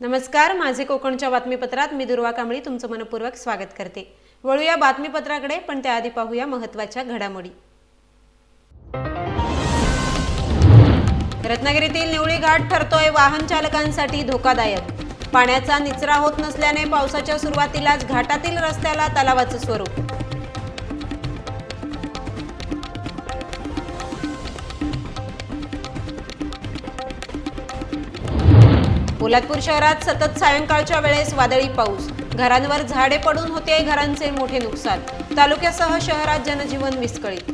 नमस्कार माझे कोकणच्या बातमीपत्रात मी दुर्वा कांबळी तुमचं मनपूर्वक स्वागत करते. वळूया बातमीपत्राकडे पण त्याआधी पाहूया महत्त्वाच्या घडामोडी. रत्नागिरीतील निवळी घाट ठरतोय वाहन चालकांसाठी धोकादायक. पाण्याचा निचरा होत नसल्याने पावसाच्या सुरुवातीलाच घाटातील रस्त्याला तलावाचं स्वरूप. पोलादपूर शहरात सतत सायंकाळच्या वेळेस वादळी पाऊस. घरांवर झाडे पडून होते घरांचे मोठे नुकसान. तालुक्यासह शहरात जनजीवन विस्कळीत.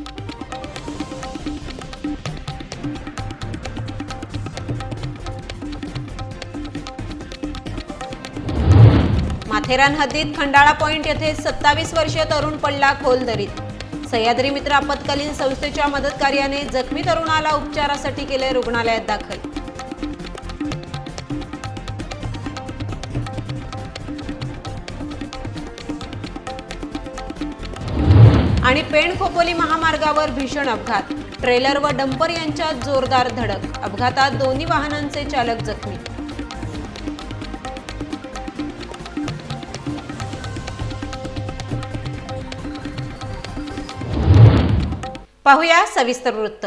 माथेरान हद्दीत खंडाळा पॉइंट येथे सत्तावीस वर्षीय तरुण पडला खोल दरीत. सह्याद्री मित्र आपत्कालीन संस्थेच्या मदत कार्याने जखमी तरुणाला उपचारासाठी केले रुग्णालयात दाखल. आणि पेण खोपोली महामार्गावर भीषण अपघात. ट्रेलर व डंपर यांच्यात जोरदार धडक. अपघातात दोन्ही वाहनांचे चालक जखमी. पाहूया सविस्तर वृत्त.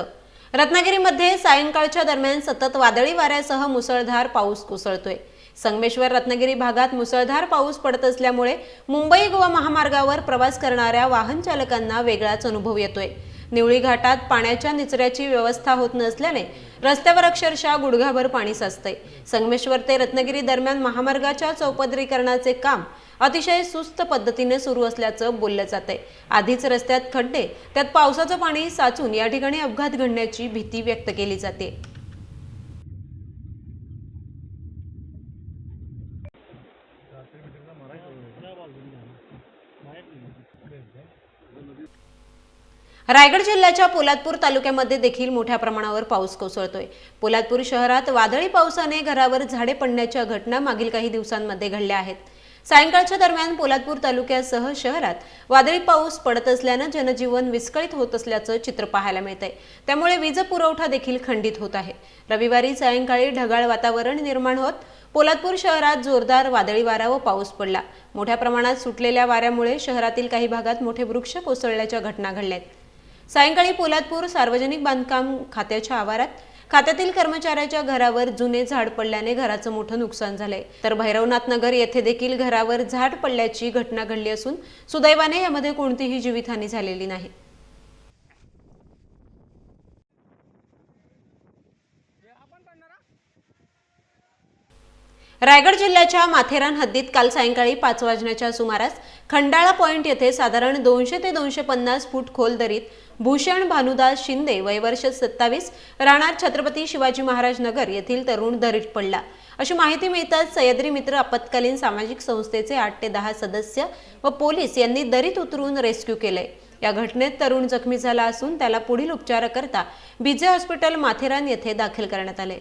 रत्नागिरीमध्ये सायंकाळच्या दरम्यान सतत वादळी वाऱ्यासह मुसळधार पाऊस कोसळतोय. संगमेश्वर रत्नागिरी भागात मुसळधार पाऊस पडत असल्यामुळे मुंबई गोवा महामार्गावर प्रवास करणाऱ्या वाहन चालकांना वेगळाच अनुभव येतोय. निवळी घाटात पाण्याच्या निचऱ्याची व्यवस्था होत नसल्याने रस्त्यावर अक्षरशः गुडघाभर पाणी साचतंय. संगमेश्वर ते रत्नागिरी दरम्यान महामार्गाच्या चौपदरीकरणाचे काम अतिशय सुस्त पद्धतीने सुरू असल्याचं बोललं जात आहे आधीच रस्त्यात खड्डे त्यात पावसाचं पाणी साचून या ठिकाणी अपघात घडण्याची भीती व्यक्त केली जाते. रायगड जिल्ह्याच्या पोलादपूर तालुक्यामध्ये देखील मोठ्या प्रमाणावर पाऊस कोसळतोय. पोलादपूर शहरात वादळी पावसाने घरावर झाडे पडण्याच्या घटना मागील काही दिवसांमध्ये घडल्या आहेत. सायंकाळच्या दरम्यान पोलादपूर तालुक्यासह शहरात वादळी पाऊस पडत असल्यानं जनजीवन विस्कळीत होत असल्याचं चित्र पाहायला मिळतंय. त्यामुळे वीज पुरवठा देखील खंडित होत आहे. रविवारी सायंकाळी ढगाळ वातावरण निर्माण होत पोलादपूर शहरात जोरदार वादळी वारा व पाऊस पडला. मोठ्या प्रमाणात सुटलेल्या वाऱ्यामुळे शहरातील काही भागात मोठे वृक्ष कोसळल्याच्या घटना घडल्या आहेत. सायंकाळी पोलादपूर सार्वजनिक बांधकाम खात्याच्या आवारात खात्यातील कर्मचाऱ्याच्या घरावर जुने झाड पडल्याने घराचं मोठं नुकसान झालंय. तर भैरवनाथ नगर येथे देखील घरावर झाड पडल्याची घटना घडली असून सुदैवाने यामध्ये कोणतीही जीवितहानी झालेली नाही. रायगड जिल्ह्याच्या माथेरान हद्दीत काल सायंकाळी पाच वाजण्याच्या सुमारास खंडाळा पॉइंट येथे साधारण दोनशे ते दोनशे पन्नास फूट खोल दरीत भूषण भानुदास शिंदे वयवर्ष सत्तावीस राहणार छत्रपती शिवाजी महाराज नगर येथील तरुण दरीत पडला. अशी माहिती मिळताच सह्याद्री मित्र आपत्कालीन सामाजिक संस्थेचे आठ ते दहा सदस्य व पोलीस यांनी दरीत उतरून रेस्क्यू केलंय या घटनेत तरुण जखमी झाला असून त्याला पुढील उपचाराकरता बीजे हॉस्पिटल माथेरान येथे दाखल करण्यात आले.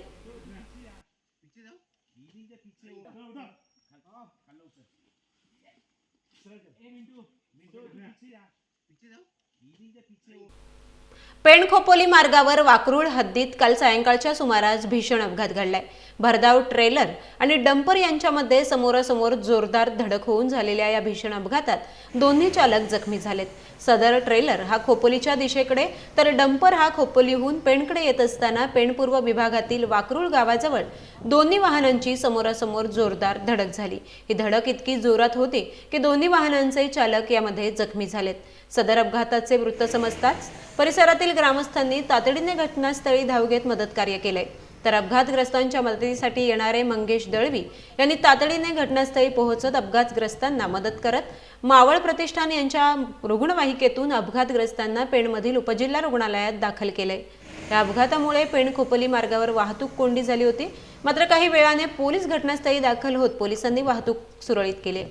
पेणखोपोली मार्गावर वाकरूळ हद्दीत काल सायंकाळच्या सुमारास भीषण अपघात घडलाय. भरधाव ट्रेलर आणि डंपर यांच्यामध्ये समोरासमोर जोरदार धडक होऊन झालेल्या या भीषण अपघातात दोन्ही चालक जखमी झालेत. सदर ट्रेलर हा खोपोलीच्या दिशेकडे तर डंपर हा खोपोलीहून पेणकडे येत असताना पेणपूर्व विभागातील वाकरूळ गावाजवळ दोन्ही वाहनांची समोरासमोर जोरदार धडक झाली. ही धडक इतकी जोरात होती की दोन्ही वाहनांचे चालक यामध्ये जखमी झालेत. सदर अपघाताचे वृत्त समजताच परिसरातील ग्रामस्थांनी तातडीने घटनास्थळी धाव घेत मदतकार्य केले. तर अपघातग्रस्तांच्या मदतीसाठी येणारे मंगेश दळवी यांनी तातडीने घटनास्थळी पोहोचत अपघातग्रस्तांना मदत करत मावळ प्रतिष्ठान यांच्या रुग्णवाहिकेतून अपघातग्रस्तांना पेणमधील उपजिल्हा रुग्णालयात दाखल केले. या अपघातामुळे पेण खोपोली मार्गावर वाहतूक कोंडी झाली होती. मात्र काही वेळाने पोलीस घटनास्थळी दाखल होत पोलिसांनी वाहतूक सुरळीत केली.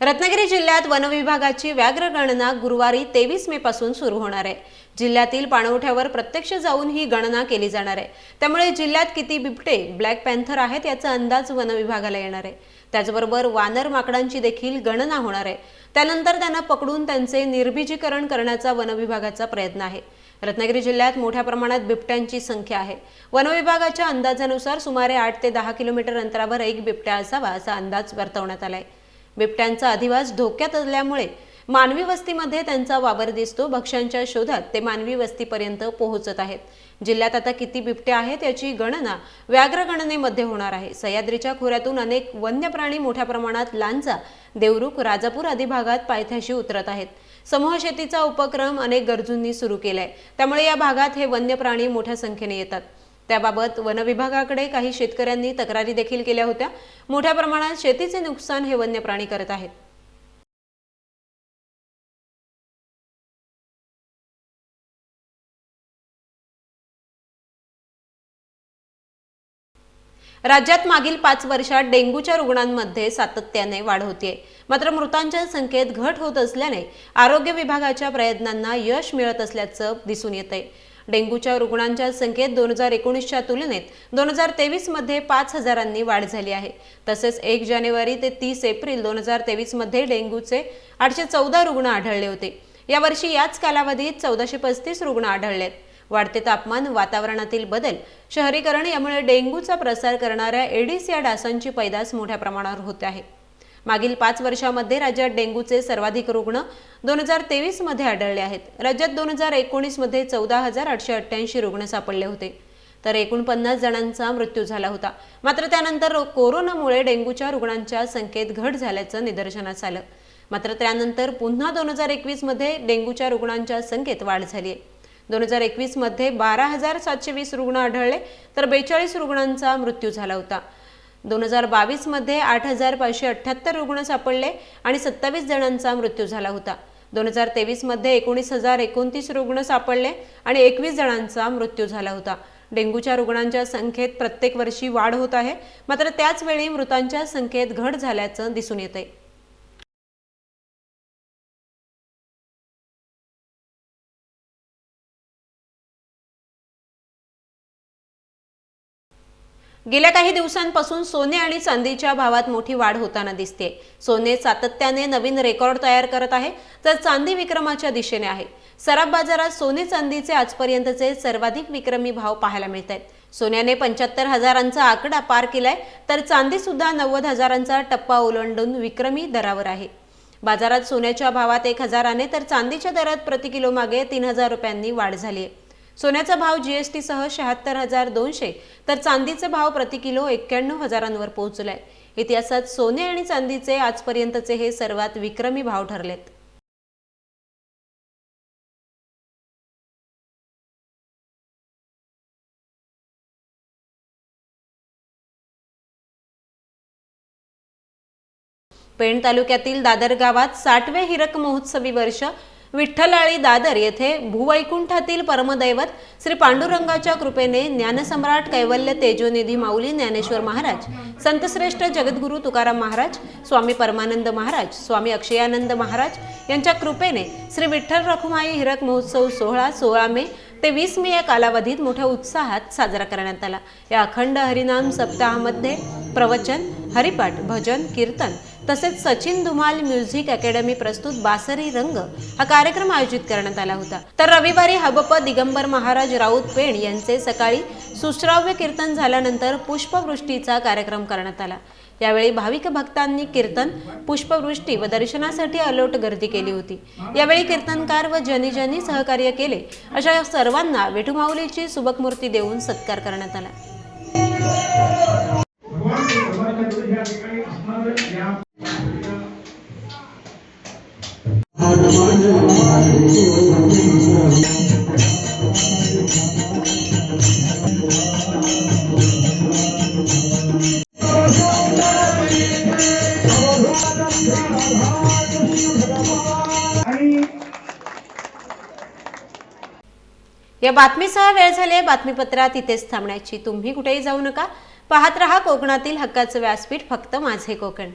रत्नागिरी जिल्ह्यात वनविभागाची व्याघ्र गणना गुरुवारी तेवीस मे पासून सुरू होणार आहे. जिल्ह्यातील पाणवठ्यावर प्रत्यक्ष जाऊन ही गणना केली जाणार आहे. त्यामुळे जिल्ह्यात किती बिबटे ब्लॅक पॅन्थर आहेत याचा अंदाज वनविभागाला येणार आहे. त्याचबरोबर वानर माकडांची देखील गणना होणार आहे. त्यानंतर त्यांना पकडून त्यांचे निर्बीजीकरण करण्याचा वनविभागाचा प्रयत्न आहे. रत्नागिरी जिल्ह्यात मोठ्या प्रमाणात बिबट्यांची संख्या आहे. वनविभागाच्या अंदाजानुसार सुमारे आठ ते दहा किलोमीटर अंतरावर एक बिबट्या असावा असा अंदाज वर्तवण्यात आला आहे बिबट्यांचा अधिवास धोक्यात असल्यामुळे मानवी वस्तीमध्ये त्यांचा वावर दिसतो. भक्ष्यांच्या शोधात ते मानवी वस्तीपर्यंत पोहोचत आहेत. जिल्ह्यात आता किती बिबटे आहेत याची गणना व्याघ्र गणनेमध्ये होणार आहे. सह्याद्रीच्या खोऱ्यातून अनेक वन्य प्राणी मोठ्या प्रमाणात लांजा देवरुख राजापूर आदी भागात पायथ्याशी उतरत आहेत. समूह शेतीचा उपक्रम अनेक गरजूंनी सुरू केलाय. त्यामुळे या भागात हे वन्य प्राणी मोठ्या संख्येने येतात. त्याबाबत वनविभागाकडे काही शेतकऱ्यांनी तक्रारी देखील केल्या होत्या. मोठ्या प्रमाणात शेतीचे नुकसान हे वन्य प्राणी करत आहेत. राज्यात मागील पाच वर्षात डेंग्यूच्या रुग्णांमध्ये सातत्याने वाढ होतीये. मात्र मृतांच्या संख्येत घट होत असल्याने आरोग्य विभागाच्या प्रयत्नांना यश मिळत असल्याचं दिसून येत आहे डेंग्यूच्या रुग्णांच्या संख्येत दोन हजार एकोणीसच्या तुलनेत दोन हजार तेवीसमध्ये पाच हजारांनी वाढ झाली आहे. तसेच एक जानेवारी ते तीस एप्रिल दोन हजार तेवीसमध्ये डेंग्यूचे आठशे चौदा रुग्ण आढळले होते. यावर्षी याच कालावधीत चौदाशे पस्तीस रुग्ण आढळलेत. वाढते तापमान वातावरणातील बदल शहरीकरण यामुळे डेंग्यूचा प्रसार करणाऱ्या एडिस या डासांची पैदास मोठ्या प्रमाणावर होते आहे. मागील पाच वर्षामध्ये राज्यात डेंग्यूचे सर्वाधिक रुग्ण दोन हजार तेवीसमध्ये आढळले आहेत. राज्यात दोन हजार एकोणीसमध्ये चौदा हजार आठशे अठ्ठ्याऐंशी रुग्ण सापडले होते. तर एकूण पन्नास जणांचा मृत्यू झाला होता. मात्र त्यानंतर कोरोनामुळे डेंग्यूच्या रुग्णांच्या संख्येत घट झाल्याचं निदर्शनास आलं. मात्र त्यानंतर पुन्हा दोन हजार एकवीसमध्ये डेंग्यूच्या रुग्णांच्या संख्येत वाढ झाली आहे. दोन हजार एकवीसमध्ये बारा हजार सातशे वीस रुग्ण आढळले तर बेचाळीस रुग्णांचा मृत्यू झाला होता. दोन हजार बावीसमध्ये आठ हजार पाचशे अठ्ठ्याहत्तर रुग्ण सापडले आणि सत्तावीस जणांचा मृत्यू झाला होता. दोन हजार तेवीसमध्ये एकोणीस हजार एकोणतीस रुग्ण सापडले आणि एकवीस जणांचा मृत्यू झाला होता. डेंग्यूच्या रुग्णांच्या संख्येत प्रत्येक वर्षी वाढ होत आहे. मात्र त्याचवेळी मृतांच्या संख्येत घट झाल्याचं दिसून येत गेल्या काही दिवसांपासून सोने आणि चांदीच्या भावात मोठी वाढ होताना दिसते सोने सातत्याने नवीन रेकॉर्ड तयार करत आहे तर चांदी विक्रमाच्या दिशेने आहे. सराफ बाजारात सोने चांदीचे आजपर्यंतचे सर्वाधिक विक्रमी भाव पाहायला मिळत आहेत सोन्याने पंच्याहत्तर हजारांचा आकडा पार केलाय तर चांदी सुद्धा नव्वद हजारांचा टप्पा ओलांडून विक्रमी दरावर आहे. बाजारात सोन्याच्या भावात एक हजाराने तर चांदीच्या दरात प्रति किलो मागे तीन हजार रुपयांनी वाढ झाली आहे सोन्याचा भाव जीएसटी सह शहात्तर हजार दोनशे तर चांदीचे भाव प्रति किलो एक्क्याण्णव हजारांवर पोहोचलाय. इतिहासात सोने आणि चांदीचे आजपर्यंतचे हे सर्वात विक्रमी भाव ठरलेत. पेण तालुक्यातील दादर गावात साठवे हिरक महोत्सवी वर्ष विठ्ठलाळी दादर येथे भूवैकुंठातील परमदैवत श्री पांडुरंगाच्या कृपेने ज्ञानसम्राट कैवल्य तेजोनिधी माऊली ज्ञानेश्वर महाराज संतश्रेष्ठ जगद्गुरू तुकाराम महाराज स्वामी परमानंद महाराज स्वामी अक्षयानंद महाराज यांच्या कृपेने श्री विठ्ठल रखुमाई हिरक महोत्सव सोहळा सोळा मे ते वीस मे या कालावधीत मोठ्या उत्साहात साजरा करण्यात आला. या अखंड हरिनाम सप्ताहामध्ये प्रवचन हरिपाठ भजन कीर्तन तसेच सचिन धुमाल म्युझिक अकॅडमी प्रस्तुत बासरी रंग हा कार्यक्रम आयोजित करण्यात आला होता. तर रविवारी हबप दिगंबर महाराज राऊत पेण यांचे सकाळी सुश्राव्य कीर्तन झाल्यानंतर पुष्पवृष्टीचा कार्यक्रम करण्यात आला. यावेळी भाविक भक्तांनी कीर्तन पुष्पवृष्टी व दर्शनासाठी अलोट गर्दी केली होती. यावेळी कीर्तनकार व जनी जनी सहकार्य केले अशा सर्वांना विठुमाऊलीची सुबक मूर्ती देऊन सत्कार करण्यात आला भगवान श्री भगवान का या बातमीसह वेळ झाले बातमीपत्रात इथेच थांबण्याची. तुम्ही कुठेही जाऊ नका. पाहत रहा कोकणातील हक्काचं व्यासपीठ फक्त माझे कोकण.